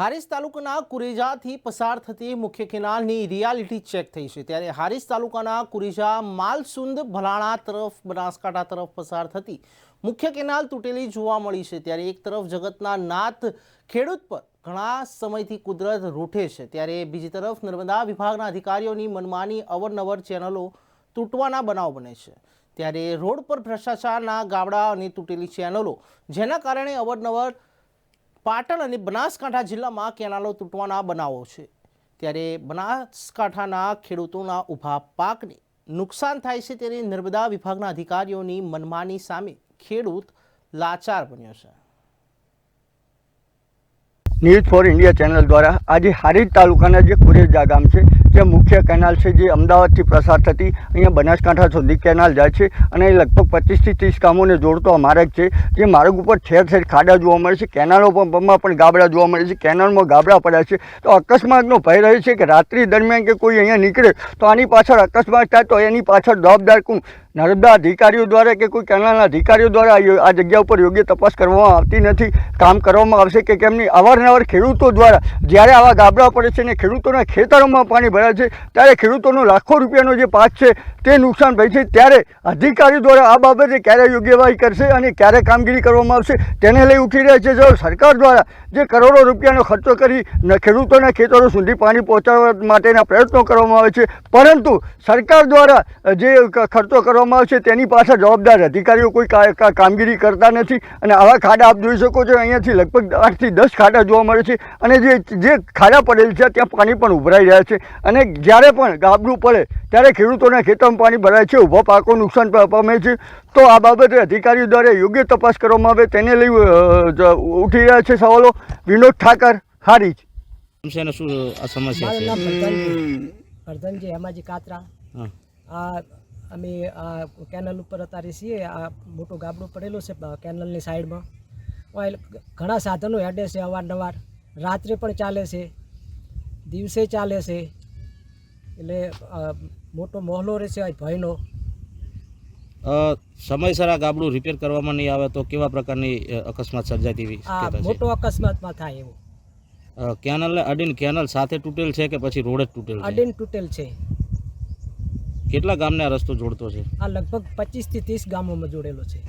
હારીજ તાલુકાના કુરેજાથી પસાર થતી મુખ્ય કેનાલની રિયાલિટી ચેક થઈ છે. ત્યારે હારીસ તાલુકાના કુરેજા માલસુંદ ભલાણા તરફ, બનાસકાંઠા તરફ પસાર થતી મુખ્ય કેનાલ તૂટેલી જોવા મળી છે. ત્યારે એક તરફ જગતના નાથ ખેડૂત પર ઘણા સમયથી કુદરત રૂઠે છે. ત્યારે બીજી તરફ નર્મદા વિભાગના અધિકારીઓની મનમાની અવરનવર ચેનલો તૂટવાના બનાવ બને છે. ત્યારે રોડ પર ભ્રષ્ટાચારના ગાબડા અને તૂટેલી ચેનલો, જેના કારણે અવરનવર પાટણ અને બનાસકાંઠા જિલ્લામાં કેનાલો તૂટવાના બનાવો છે. ત્યારે બનાસકાંઠાના ખેડૂતોના ઊભા પાકને નુકસાન થાય છે ત્યારે નર્મદા વિભાગના અધિકારીઓની મનમાની સામે ખેડૂત લાચાર બન્યો છે. ન્યૂઝ ફોર ઇન્ડિયા ચેનલ દ્વારા આજે હારીજ તાલુકાના જે કુરેજા ગામ છે, જે મુખ્ય કેનાલ છે, જે અમદાવાદથી પ્રસાર થતી અહીંયા બનાસકાંઠા સુધી કેનાલ જાય છે અને એ લગભગ પચીસથી ત્રીસ ગામોને જોડતો આ માર્ગ છે. જે માર્ગ ઉપર ઠેર ઠેર ખાડા જોવા મળે છે, કેનાલો પણ ગાબડા જોવા મળે છે, કેનાલમાં ગાબડા પડ્યા છે. તો અકસ્માતનો ભય રહે છે કે રાત્રિ દરમિયાન કે કોઈ અહીંયા નીકળે તો આની પાછળ અકસ્માત થાય તો એની પાછળ જવાબદાર કોણ? નર્મદા અધિકારીઓ દ્વારા કે કોઈ કેનાલના અધિકારીઓ દ્વારા આ જગ્યા ઉપર યોગ્ય તપાસ કરવામાં આવતી નથી. કામ કરવામાં આવશે કે કેમની અવારનવાર ખેડૂતો દ્વારા જ્યારે આવા ગાબડા પડે છે ને ખેડૂતોના ખેતરોમાં પાણી ભરાય છે, ત્યારે ખેડૂતોનો લાખો રૂપિયાનો જે પાક છે તે નુકસાન થાય છે. ત્યારે અધિકારીઓ દ્વારા આ બાબતે ક્યારે યોગ્યવાહી કરશે અને ક્યારે કામગીરી કરવામાં આવશે તેને લઈ ઉઠી રહ્યા છે. જો સરકાર દ્વારા જે કરોડો રૂપિયાનો ખર્ચો કરી ખેડૂતોના ખેતરો સુધી પાણી પહોંચાડવા માટેના પ્રયત્નો કરવામાં આવે છે, પરંતુ સરકાર દ્વારા જે ખર્ચો ખર્ચો કરવામાં આવશે તેની પાછળ જવાબદાર અધિકારીઓ કોઈ કામગીરી કરતા નથી. અને આવા ખાડા આપ જોઈ શકો છો અહીંયાથી લગભગ આઠથી દસ ખાડા જોવા મળે છે. અને જે જે ખાડા પડેલ છે ત્યાં પાણી પણ ઉભરાઈ રહ્યા છે. અને જ્યારે પણ ગાબડું પડે ત્યારે ખેડૂતોના ખેતરમાં પાણી ભરાય છે ઊભા પાકો નુકસાન પામે છે. તો આ બાબતે અધિકારીઓ દ્વારા યોગ્ય તપાસ કરવામાં આવે તેને લઈ ઉઠી રહ્યા છે સવાલો. વિનોદ ઠાકર હારી સમસ્યા શું સમસ્યા છે હેમાજી કાતરા. આ અમે આ કેનલ ઉપર અત્યારે છીએ. આ મોટું ગાબડું પડેલું છે કેનલની સાઈડમાં. ઘણા સાધનો હેડે છે અવારનવાર. રાત્રે પણ ચાલે છે. દિવસે ચાલે છે. એટલે મોટો મોહલો રહેશે આ ભયનો. સમયસર આ ગાબડું રિપેર કરવામાં નહીં આવે તો કેવા પ્રકારની અકસ્માત સર્જાય તેવી મોટો અકસ્માતમાં થાય એવું. કેનલ અડીન કેનલ સાથે તૂટેલ છે કે પછી રોડ જ તૂટેલ અડીન તૂટેલ છે. કેટલા ગામને આ રસ્તો જોડતો છે? આ લગભગ પચીસથી ત્રીસ ગામોમાં જોડેલો છે.